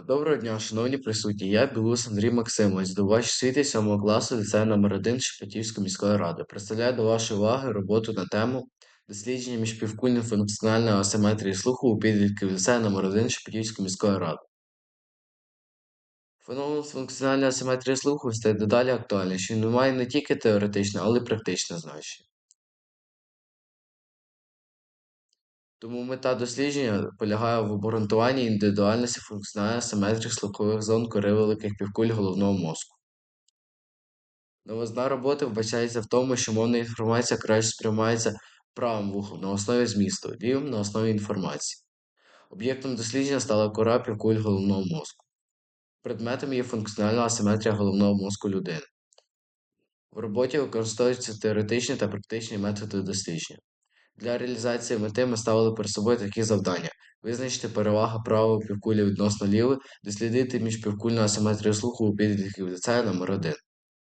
Доброго дня, шановні присутні. Я Білус Андрій Максимович, здобувач освіти 7 класу ліцею номер 1 Шепетівської міської ради. Представляю до вашої уваги роботу на тему дослідження міжпівкульної функціональної асиметрії слуху у підлітків ліцею номер 1 Шепетівської міської ради. Феномен функціональної асиметрії слуху стає дедалі актуальнішим. Він має не тільки теоретичне, але й практичне значення. Тому мета дослідження полягає в обґрунтуванні індивідуальності функціональної асиметрії слухових зон кори великих півкуль головного мозку. Новизна роботи вбачається в тому, що мовна інформація краще сприймається правим вухом на основі змісту, лівим на основі інформації. Об'єктом дослідження стала кора півкуль головного мозку. Предметом є функціональна асиметрія головного мозку людини. В роботі використовуються теоретичні та практичні методи дослідження. Для реалізації мети ми ставили перед собою такі завдання: визначити перевагу правої півкулі відносно лівої, дослідити міжпівкульну асиметрію слуху у підлітків ліцею номер 1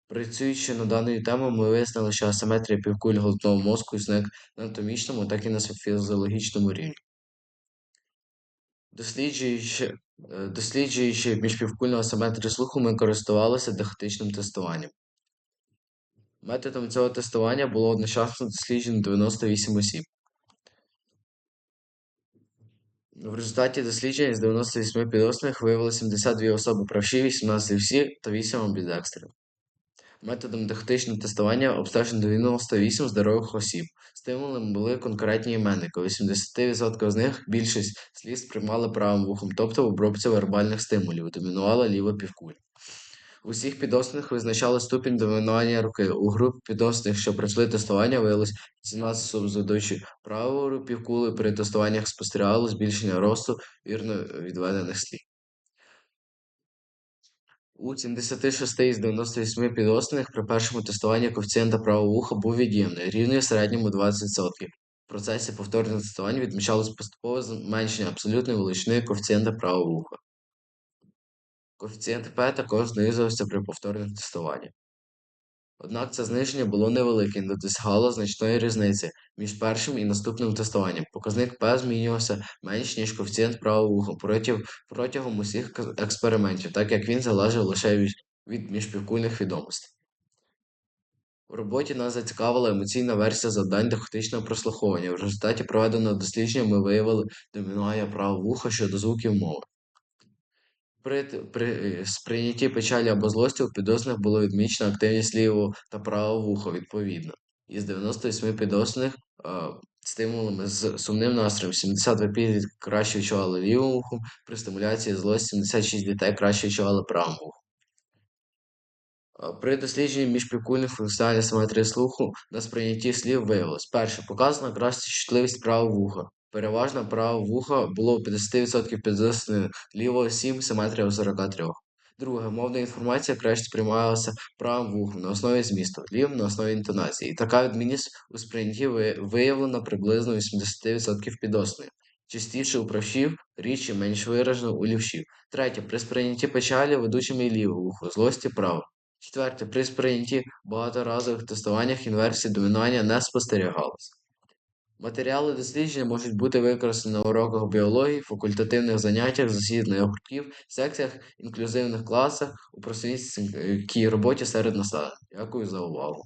Працюючи над даною темою, ми вияснили, що асиметрія півкуль головного мозку існує на анатомічному, так і на фізіологічному рівні. Досліджуючи, е, досліджуючи міжпівкульну асиметрію слуху, ми користувалися дихотичним тестуванням. Методом цього тестування було одночасно досліджено 98 осіб. В результаті дослідження з 98 підозрюваних виявили 72 особи правші, 18 всі та 8 амбідекстрів. Методом дихотичного тестування обстежено 98 здорових осіб. Стимулами були конкретні іменники. 80% з них більшість слів сприймали правим вухом, тобто в обробці вербальних стимулів домінувала ліва півкуля. У всіх підосних визначали ступінь домінування руки. У групі підосних, що пройшли тестування, виявилось 17 осіб з ведучі правою півкули. При тестуваннях спостерігало збільшення росту вірно відведених слів. У 76 із 98 підозрюваних при першому тестуванні коефіцієнта правого вуха був від'ємний, рівний середньому 20%. В процесі повторного тестування відмічалось поступове зменшення абсолютної величини коефіцієнта правого вуха. Коефіцієнт P також знизився при повторних тестуваннях. Однак це зниження було невелике і не досягало значної різниці між першим і наступним тестуванням. Показник P змінювався менш, ніж коефіцієнт правого протягом, протягом усіх експериментів, так як він залежав лише від, від міжпівкульних відомостей. У роботі нас зацікавила емоційна версія завдань дохотичного прослуховування. В результаті проведеного дослідження ми виявили домінування правого вуха щодо звуків мови. При, при сприйнятті печалі або злості у підозрюваних було відмічено активність лівого та правого вуха відповідно. Із 98 підозрюваних стимулами з сумним настроєм 72 підлітки краще відчували лівим вухом, при стимуляції злості 76 дітей краще відчували правим вухом. При дослідженні міжпікульних функціональних симетрії слуху на сприйнятті слів виявилось. Перше, показана краща чутливість правого вуха. Переважно праве вухо було у 50% підвищене, лівого 7, симетрія 43. Друге, мовна інформація краще сприймалася правим вухом на основі змісту, лівим на основі інтонації. І така відмінність у сприйнятті виявлена приблизно 80% підосної. Частіше у правшів, рідше менш виражено у лівшів. Третє, при сприйнятті печалі ведучими ліве вухо, злості право. Четверте, при сприйнятті багаторазових тестуваннях інверсії домінування не спостерігалося. Матеріали дослідження можуть бути використані на уроках біології, факультативних заняттях, засіданнях гуртків, секціях, інклюзивних класах у просвітській роботі серед населення. Дякую за увагу.